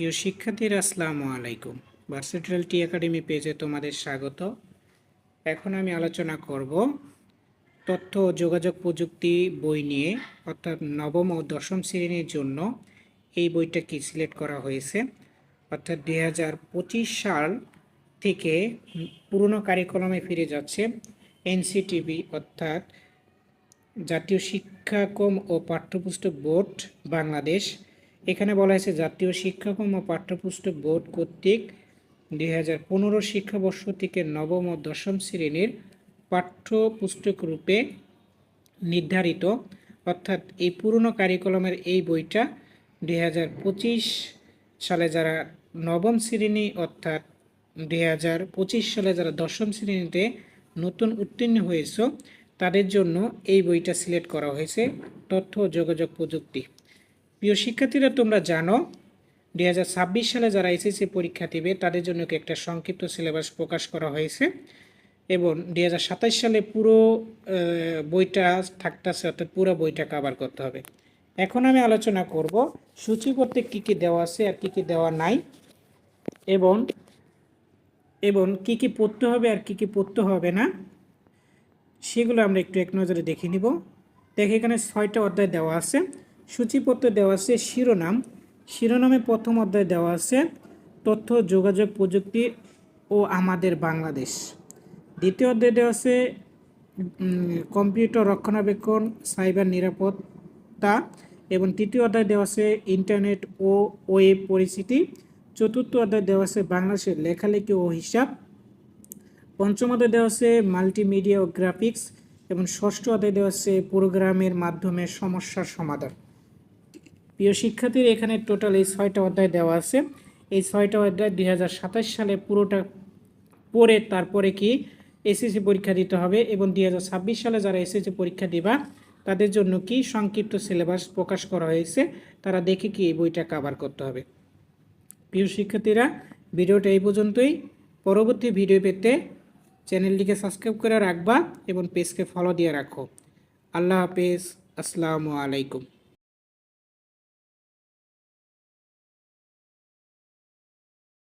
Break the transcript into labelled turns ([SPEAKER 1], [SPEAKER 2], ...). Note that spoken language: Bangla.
[SPEAKER 1] প্রিয় শিক্ষার্থীরা, আসসালামু আলাইকুম। ভার্সিটাল টি একাডেমি পেজে তোমাদের স্বাগত। এখন আমি আলোচনা করব তথ্য ও যোগাযোগ প্রযুক্তি বই নিয়ে, অর্থাৎ নবম ও দশম শ্রেণির জন্য এই বইটা কি সিলেক্ট করা হয়েছে? অর্থাৎ দুই হাজার পঁচিশ সাল থেকে পুরনো কারিকুলামে ফিরে যাচ্ছে এনসিটিভি, অর্থাৎ জাতীয় শিক্ষাক্রম ও পাঠ্যপুস্তক বোর্ড বাংলাদেশ। এখানে বলা হয়েছে জাতীয় শিক্ষাক্রম ও পাঠ্যপুস্তক বোর্ড কর্তৃক দুই হাজার পনেরো শিক্ষাবর্ষ থেকে নবম ও দশম শ্রেণির পাঠ্যপুস্তক রূপে নির্ধারিত। অর্থাৎ এই পুরনো কারিকুলামের এই বইটা দুই সালে যারা নবম শ্রেণি অর্থাৎ দুই সালে যারা দশম শ্রেণীতে নতুন উত্তীর্ণ হয়েছে, তাদের জন্য এই বইটা সিলেক্ট করা হয়েছে তথ্য যোগাযোগ প্রযুক্তি। প্রিয় শিক্ষার্থীরা, তোমরা জানো, দুই হাজার ছাব্বিশ সালে যারা এসএসসি পরীক্ষা দিবে, তাদের জন্য একটা সংক্ষিপ্ত সিলেবাস প্রকাশ করা হয়েছে? এবং দুই হাজার সাতাশ সালে পুরো বইটা থাকতেছে, অর্থাৎ পুরো বইটা কাভার করতে হবে। এখন আমি আলোচনা করব, সূচিপত্রে কী কী দেওয়া আছে আর কী কী দেওয়া নাই, এবং এবং কী কী পড়তে হবে আর কী কী পড়তে হবে না, সেগুলো আমরা একটু এক নজরে দেখে নিব। দেখে, এখানে ছয়টা অধ্যায় দেওয়া আছে। সূচিপত্র দেওয়া আছে শিরোনাম। শিরোনামে প্রথম অধ্যায় দেওয়া আছে, তথ্য, যোগাযোগ, প্রযুক্তি ও আমাদের বাংলাদেশ। দ্বিতীয় অধ্যায় দেওয়া আছে কম্পিউটার রক্ষণাবেক্ষণ, সাইবার নিরাপত্তা। এবং তৃতীয় অধ্যায় দেওয়া আছে, ইন্টারনেট ও ওয়েব পরিস্থিতি চতুর্থ অধ্যায় দেওয়া আছে, বাংলাদেশের লেখালেখি ও হিসাব। পঞ্চম অধ্যায় দেওয়া আছে, মাল্টিমিডিয়া ও গ্রাফিক্স। এবং ষষ্ঠ অধ্যায় দেওয়া আছে, প্রোগ্রামের মাধ্যমে সমস্যার সমাধান। প্রিয় শিক্ষার্থীর, এখানে টোটাল এই ছয়টা অধ্যায় দেওয়া আছে। এই ছয়টা অধ্যায় দুই হাজার সাতাশ সালে পুরোটা পড়ে তারপরে কি এসএসসি পরীক্ষা দিতে হবে এবং দুই হাজার ছাব্বিশ সালে যারা এসএসসি পরীক্ষা দিবা, তাদের জন্য কি সংক্ষিপ্ত সিলেবাস প্রকাশ করা হয়েছে, তারা দেখে কি এই বইটা কাভার করতে হবে। প্রিয় শিক্ষার্থীরা, ভিডিওটা এই পর্যন্তই। পরবর্তী ভিডিও পেতে চ্যানেলটিকে সাবস্ক্রাইব করে রাখবা এবং পেজকে ফলো দিয়ে রাখো। আল্লাহ হাফেজ। আসসালামু আলাইকুম।